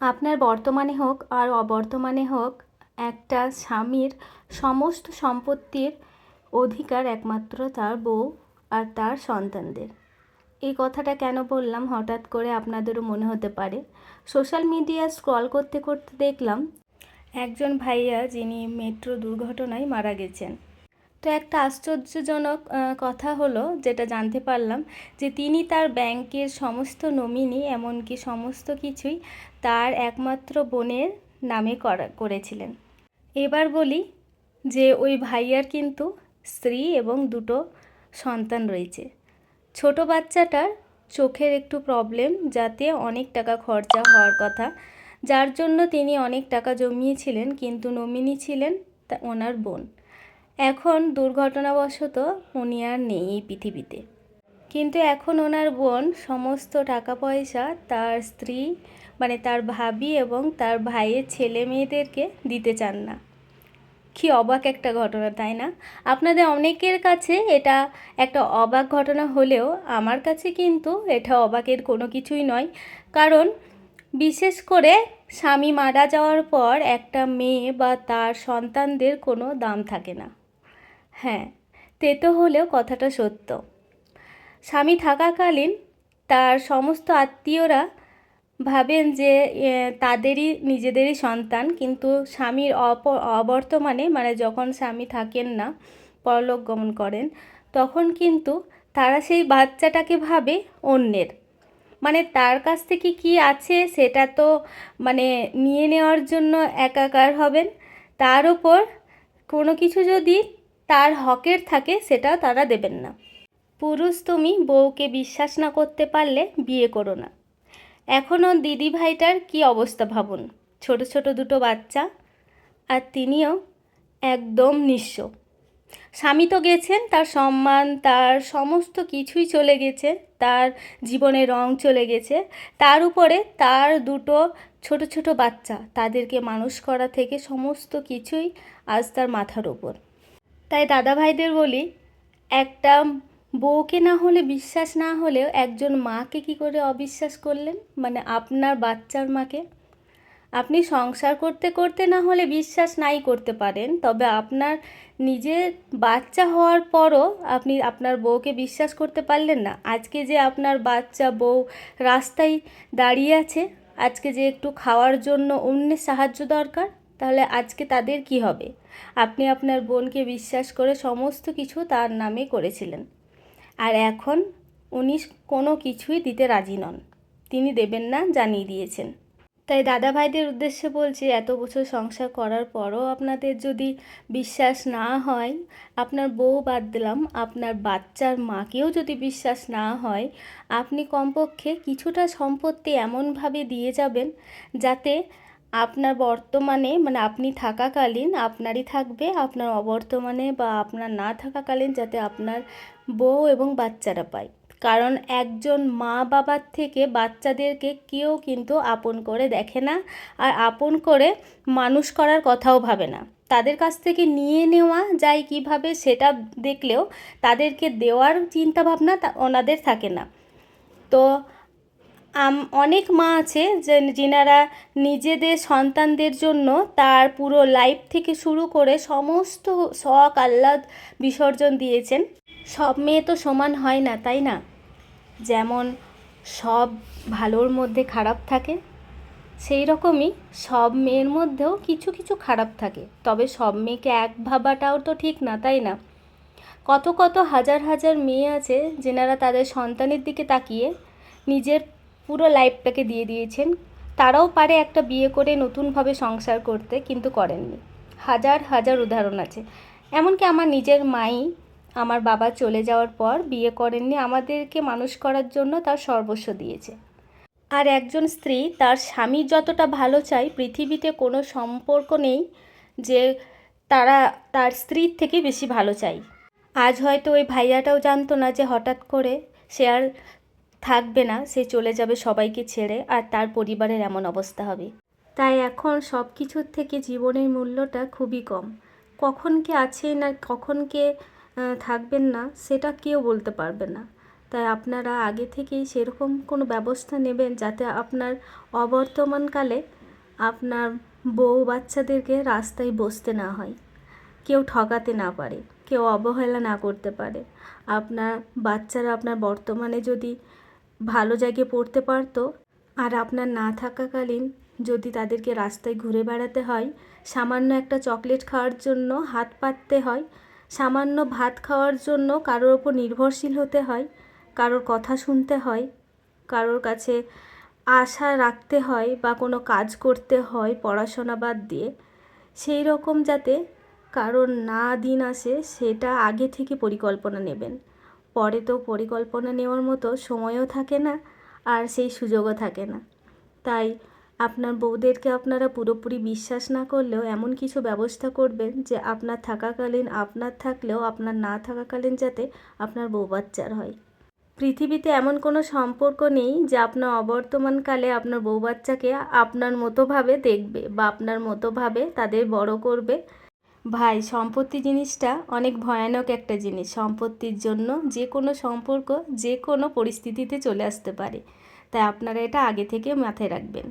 আপনার বর্তমানে হোক আর অবর্তমানে হোক, একটা স্বামীর সমস্ত সম্পত্তির অধিকার একমাত্র তার বউ আর তার সন্তানদের। এই কথাটা কেন বললাম? হঠাৎ করে আপনাদেরও মনে হতে পারে। সোশ্যাল মিডিয়া স্ক্রল করতে করতে দেখলাম, একজন ভাইয়া যিনি মেট্রো দুর্ঘটনায় মারা গেছেন। তো একটা আশ্চর্যজনক কথা হলো যেটা জানতে পারলাম যে তিনি তার ব্যাংকের সমস্ত নমিনি এমনকি সমস্ত কিছুই তার একমাত্র বোনের নামে করা, করেছিলেন। এবার বলি যে ওই ভাইয়ার কিন্তু স্ত্রী এবং দুটো সন্তান রয়েছে। ছোট বাচ্চাটার চোখের একটু প্রবলেম যাতে অনেক টাকা খরচা হওয়ার কথা, যার জন্য তিনি অনেক টাকা জমিয়েছিলেন, কিন্তু নমিনি ছিলেন তা, ওনার বোন। এখন দুর্ঘটনাবশত উনি আর নেই এই পৃথিবীতে। কিন্তু এখন ওনার বোন সমস্ত টাকা পয়সা তার স্ত্রী মানে তার ভাবি এবং তার ভাইয়ের ছেলে মেয়েদেরকে দিতে চান না। কি অবাক একটা ঘটনা, তাই না? আপনাদের অনেকের কাছে এটা একটা অবাক ঘটনা হলেও আমার কাছে কিন্তু এটা অবাকের কোনো কিছুই নয়। কারণ বিশেষ করে স্বামী মারা যাওয়ার পর একটা মেয়ে বা তার সন্তানদের কোনো দাম থাকে না। হ্যাঁ তেতো হলেও কথাটা সত্য। স্বামী থাকাকালীন তার সমস্ত আত্মীয়রা ভাবেন যে তাদেরই, নিজেদেরই সন্তান, কিন্তু স্বামীর অপ, অবর্তমানে মানে যখন স্বামী থাকেন না, পরলোক গমন করেন, তখন কিন্তু তারা সেই বাচ্চাটাকে ভাবে অন্যের। মানে তার কাছ থেকে কি আছে, সেটা তো মানে নিয়ে নেওয়ার জন্য একাকার হবেন। তার উপর কোনো কিছু যদি তার হকের থাকে সেটা তারা দেবেন না। পুরুষ তুমি বউকে বিশ্বাস না করতে পারলে বিয়ে করো না। এখনও দিদি ভাইটার কি অবস্থা ভাবুন? ছোট ছোট দুটো বাচ্চা আর তিনিও একদম নিঃস্ব। স্বামী তো গেছেন, তার সম্মান, তার সমস্ত কিছুই চলে গেছে, তার জীবনে রং চলে গেছে, তার উপরে তার দুটো ছোট ছোট বাচ্চা, তাদেরকে মানুষ করা থেকে সমস্ত কিছুই আজ তার মাথার ওপর। তাই দাদা ভাইদের বলি, একটা বউকে না হলে, বিশ্বাস না হলেও একজন মাকে কি করে অবিশ্বাস করলেন? মানে আপনার বাচ্চার মাকে। আপনি সংসার করতে করতে না হলে বিশ্বাস নাই করতে পারেন, তবে আপনার নিজের বাচ্চা হওয়ার পরও আপনি আপনার বউকে বিশ্বাস করতে পারলেন না। আজকে যে আপনার বাচ্চা বউ রাস্তায় দাঁড়িয়ে আছে, আজকে যে একটু খাওয়ার জন্য অন্যের সাহায্য দরকার তাহলে আজকে তাদের কি হবে? আপনি আপনার বোনকে বিশ্বাস করে সমস্ত কিছু তার নামে করেছিলেন। আর এখন উনি কোনো কিছুই দিতে রাজি নন। তিনি দেবেন না, জানিয়ে দিয়েছেন। তাই দাদা ভাইদের উদ্দেশ্যে বলছি, এত বছর সংসার করার পরও আপনাদের যদি বিশ্বাস না হয়, আপনার বউ বাদ দিলাম, আপনার বাচ্চার মাকেও যদি বিশ্বাস না হয়, আপনি কমপক্ষে কিছুটা সম্পত্তি এমনভাবে দিয়ে যাবেন যাতে আপনার বর্তমানে মানে আপনি থাকাকালীন আপনারই থাকবে, আপনার অবর্তমানে বা আপনার না থাকাকালীন যাতে আপনার বউ এবং বাচ্চারা পায়। কারণ একজন মা বাবার থেকে বাচ্চাদেরকে কেউ কিন্তু আপন করে দেখে না আর আপন করে মানুষ করার কথাও ভাবে না। তাদের কাছ থেকে নিয়ে নেওয়া যায় কীভাবে সেটা দেখলেও তাদেরকে দেওয়ার চিন্তাভাবনা ওনাদের থাকে না। তো অনেক মা আছে যে যিনারা নিজেদের সন্তানদের জন্য তার পুরো লাইফ থেকে শুরু করে সমস্ত শখ, আহ্লাদ বিসর্জন দিয়েছেন। সব মেয়ে তো সমান হয় না, তাই না? যেমন সব ভালোর মধ্যে খারাপ থাকে, সেই রকমই সব মেয়ের মধ্যেও কিছু কিছু খারাপ থাকে। তবে সব মেয়েকে এক ভাবাটাও তো ঠিক না, তাই না? কত কত হাজার হাজার মেয়ে আছে যেনারা তাদের সন্তানের দিকে তাকিয়ে নিজের পুরো লাইফটাকে দিয়ে দিয়েছেন। তারাও পারে একটা বিয়ে করে নতুনভাবে সংসার করতে, কিন্তু করেননি। হাজার হাজার উদাহরণ আছে। এমনকি আমার নিজের মাই, আমার বাবা চলে যাওয়ার পর বিয়ে করেননি, আমাদেরকে মানুষ করার জন্য তার সর্বস্ব দিয়েছে। আর একজন স্ত্রী তার স্বামী যতটা ভালো চায়, পৃথিবীতে কোনো সম্পর্ক নেই যে তারা তার স্ত্রীর থেকে বেশি ভালো চাই আজ হয়তো ওই ভাইয়াটাও জানতো না যে হঠাৎ করে সে আর থাকবে না, সে চলে যাবে সবাইকে ছেড়ে আর তার পরিবারের এমন অবস্থা হবে। তাই এখন সব কিছুর থেকে জীবনের মূল্যটা খুবই কম। কখন কে আছে না কখন কে থাকবেন না, সেটা কেউ বলতে পারবে না। তাই আপনারা আগে থেকেই সেরকম কোনো ব্যবস্থা নেবেন যাতে আপনার অবর্তমানকালে আপনার বউ বাচ্চাদেরকে রাস্তায় বসতে না হয়। কেউ ঠকাতে না পারে, কেউ অবহেলা না করতে পারে। আপনার বাচ্চারা আপনার বর্তমানে যদি ভালো জায়গায় পড়তে পারতো। আর আপনার না থাকাকালীন যদি তাদেরকে রাস্তায় ঘুরে বেড়াতে হয়, সামান্য একটা চকলেট খাওয়ার জন্য হাত পাততে হয়, সামান্য ভাত খাওয়ার জন্য কারোর ওপর নির্ভরশীল হতে হয়, কারোর কথা শুনতে হয়, কারোর কাছে আশা রাখতে হয় বা কোনো কাজ করতে হয় পড়াশোনা বাদ দিয়ে, সেই রকম যাতে কারোর না দিন আসে, সেটা আগে থেকে পরিকল্পনা নেবেন। পরে তো পরিকল্পনা নেওয়ার মতো সময়ও থাকে না আর সেই সুযোগও থাকে না। তাই আপনার বউদেরকে আপনারা পুরোপুরি বিশ্বাস না করলেও এমন কিছু ব্যবস্থা করবেন যে আপনার থাকাকালীন, আপনার থাকলেও আপনার না থাকাকালীন যাতে আপনার বউ বাচ্চার হয়। পৃথিবীতে এমন কোনো সম্পর্ক নেই যে আপনার অবর্তমানকালে আপনার বউ বাচ্চাকে আপনার মতোভাবে দেখবে বা আপনার মতোভাবে তাদের বড় করবে। ভাই, সম্পত্তি জিনিসটা অনেক ভয়ানক একটা জিনিস। সম্পত্তির জন্য যে কোনো সম্পর্ক যে কোনো পরিস্থিতিতে চলে আসতে পারে। তাই আপনারা এটা আগে থেকে মাথায় রাখবেন।